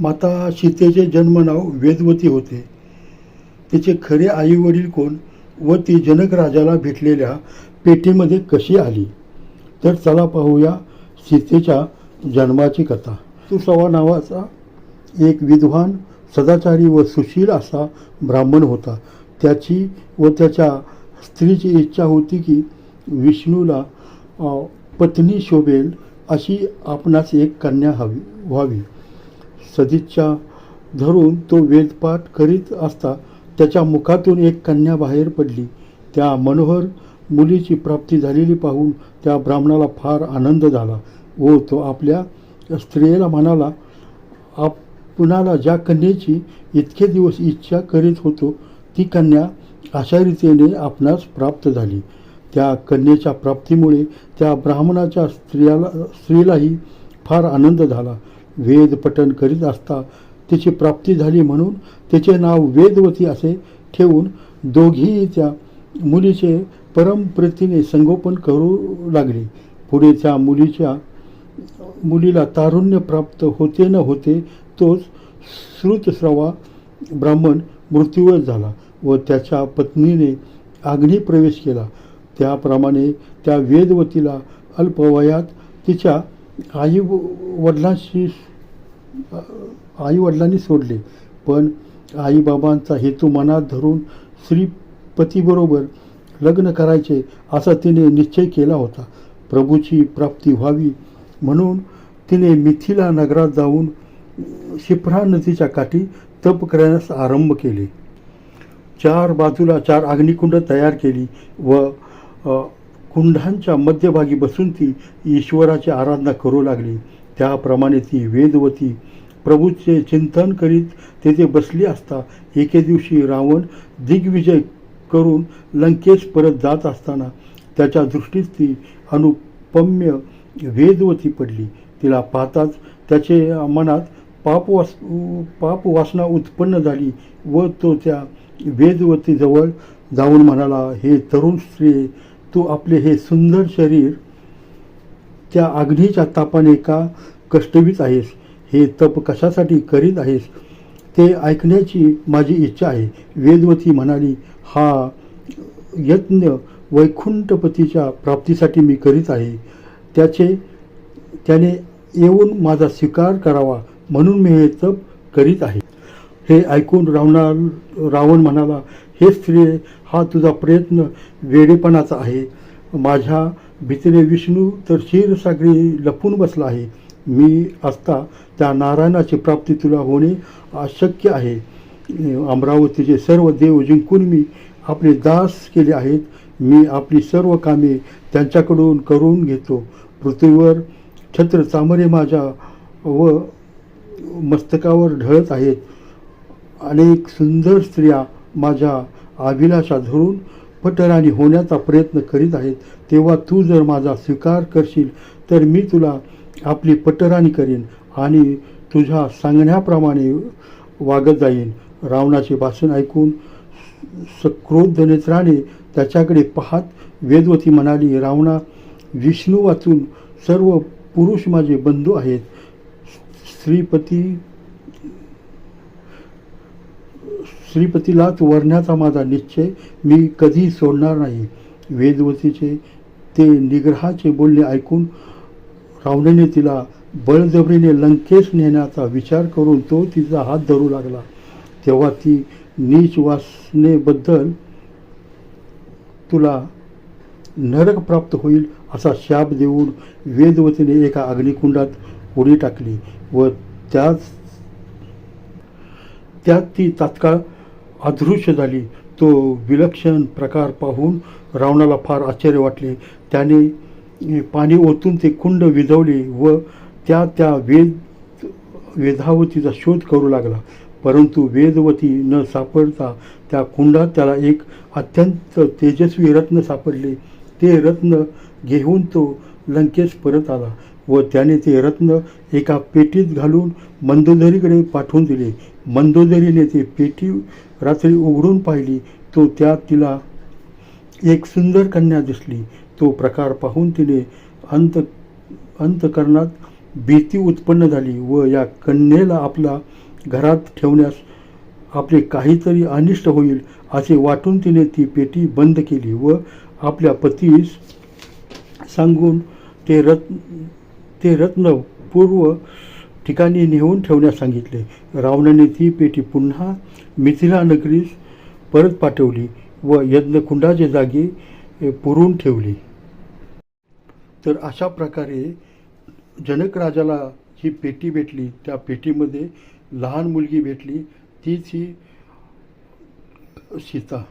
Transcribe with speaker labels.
Speaker 1: माता सीतेचे जन्मनाव वेदवती होते. तिचे खरे आईवडील कोण व ती जनक राजाला भेटलेल्या पेटीमध्ये कशी आली? तर चला पाहूया सीतेच्या जन्माची कथा. तुसवा नावाचा एक विद्वान सदाचारी व सुशील असा ब्राह्मण होता. त्याची व त्याच्या स्त्रीची इच्छा होती की विष्णूला पत्नी शोभेल अशी आपणास एक कन्या हवी व्हावी. सदिच्छा धरून तो वेदपाठ करीत असता त्याच्या मुखातून एक कन्या बाहेर पडली. त्या मनोहर मुलीची प्राप्ती झालेली पाहून त्या ब्राह्मणाला फार आनंद झाला. व तो आपल्या स्त्रियेला म्हणाला आपणाला ज्या कन्येची इतके दिवस इच्छा करीत होतो ती कन्या अशा रीतीने आपणास प्राप्त झाली. त्या कन्येच्या प्राप्तीमुळे त्या ब्राह्मणाच्या स्त्रियाला स्त्रीलाही फार आनंद झाला. वेद पठन करीत असता. तिची प्राप्ती झाली म्हणून तिचे नाव वेदवती असे ठेवून दोघीही त्या मुलीचे परमप्रतीने संगोपन करू लागले. पुढे त्या मुलीच्या मुलीला तारुण्य प्राप्त होते न होते तोच श्रुतस्रवा ब्राह्मण मृत्यूवर झाला व त्याच्या पत्नीने आग्नी प्रवेश केला. त्याप्रमाणे त्या वेदवतीला अल्पवयात तिच्या आई वडिलांशी आई वडिलांनी सोडले. पण आईबाबांचा हेतू मनात धरून श्रीपतीबरोबर लग्न करायचे असा तिने निश्चय केला होता. प्रभूची प्राप्ती व्हावी म्हणून तिने मिथिला नगरात जाऊन शिप्रा नदीच्या काठी तप करण्यास आरंभ केले. चार बाजूला चार अग्निकुंड तयार केली व कुंडांच्या मध्यभागी बसून ती ईश्वराची आराधना करू लागली. त्याप्रमाणे ती वेदवती प्रभूचे चिंतन करीत तेथे बसली असता एके दिवशी रावण दिग्विजय करून लंकेश परत जात असताना त्याच्या दृष्टीत ती अनुपम्य वेदवती पडली. तिला पाहताच त्याचे मनात पापवास पापवासना उत्पन्न झाली व तो त्या वेदवतीजवळ जाऊन म्हणाला हे तरुण स्त्री तू आपले हे सुंदर शरीर त्या अग्नीच्या तापाने का कष्टवीत आहेस? हे तप कशासाठी करीत आहेस? ते ऐकण्याची माझी इच्छा आहे. वेदवती म्हणाली हा यत्न वैकुंठपतीच्या प्राप्तीसाठी मी करीत आहे. त्याचे त्याने येऊन माझा स्वीकार करावा म्हणून मी हे तप करीत आहे. हे ऐकून रावणा रावण म्हणाला हे स्त्री हा तुझा प्रयत्न वेडेपणाचा आहे. माझ्या भीतीने विष्णू तर क्षीरसागरी लपून बसला आहे. मी असता त्या नारायणाची प्राप्ती तुला होणे अशक्य आहे. अमरावतीचे सर्व देव जिंकून मी आपले दास केले आहेत. मी आपली सर्व कामे त्यांच्याकडून करून घेतो. पृथ्वीवर छत्र चामरे माझ्या व मस्तकावर ढळत आहेत. अनेक सुंदर स्त्रिया माझ्या अभिलाषा धरून पटराणी होण्याचा प्रयत्न करीत आहेत. तेव्हा तू जर माझा स्वीकार करशील तर मी तुला आपली पटराणी करीन आणि तुझ्या सांगण्याप्रमाणे वागत जाईन. रावणाचे भाषण ऐकून सक्रोध नेत्राने त्याच्याकडे पाहत वेदवती म्हणाली रावणा विष्णू वाचून सर्व पुरुष माझे बंधू आहेत. श्रीपती श्रीपतीलाच वरण्याचा माझा निश्चय मी कधी सोडणार नाही. वेदवतीचे ते निग्रहाचे बोलणे ऐकून रावणाने तिला बळजबरीने लंकेश नेण्याचा विचार करून तो तिचा हात धरू लागला. तेव्हा ती नीच वासनेबद्दल तुला नरक प्राप्त होईल असा शाप देऊन वेदवतीने एका अग्निकुंडात उडी टाकली व त्याच त्यात ती तात्काळ अदृश्य झाली. तो विलक्षण प्रकार पाहून रावणाला फार आश्चर्य वाटले. त्याने पाणी ओतून ते कुंड विझवले व त्या त्या वेद वेधावतीचा शोध करू लागला. परंतु वेदवती न सापडता त्या कुंडात त्याला एक अत्यंत तेजस्वी रत्न सापडले. ते रत्न घेऊन तो लंकेश परत आला व त्याने ते रत्न एका पेटीत घालून मंदोदरीकडे पाठवून दिले. मंदोदरीने ते पेटी रात्री उघडून पाहिली तो त्यात तिला एक सुंदर कन्या दिसली. तो प्रकार पाहून तिने अंत अंतकरणात भीती उत्पन्न झाली व या कन्येला आपला घरात ठेवण्यास आपले काहीतरी अनिष्ट होईल असे वाटून तिने ती पेटी बंद केली व आपल्या पतीस सांगून ते रत्न ते रत्न पूर्व ठिकाणी नेऊन ठेवण्यास सांगितले. रावणाने ती पेटी पुन्हा मिथिला नगरीस परत पाठवली व यज्ञकुंडाच्या जागी पुरून ठेवली. तर अशा प्रकारे जनक राजाला जी पेटी भेटली त्या पेटीमध्ये लहान मुलगी भेटली तीच ही सीता.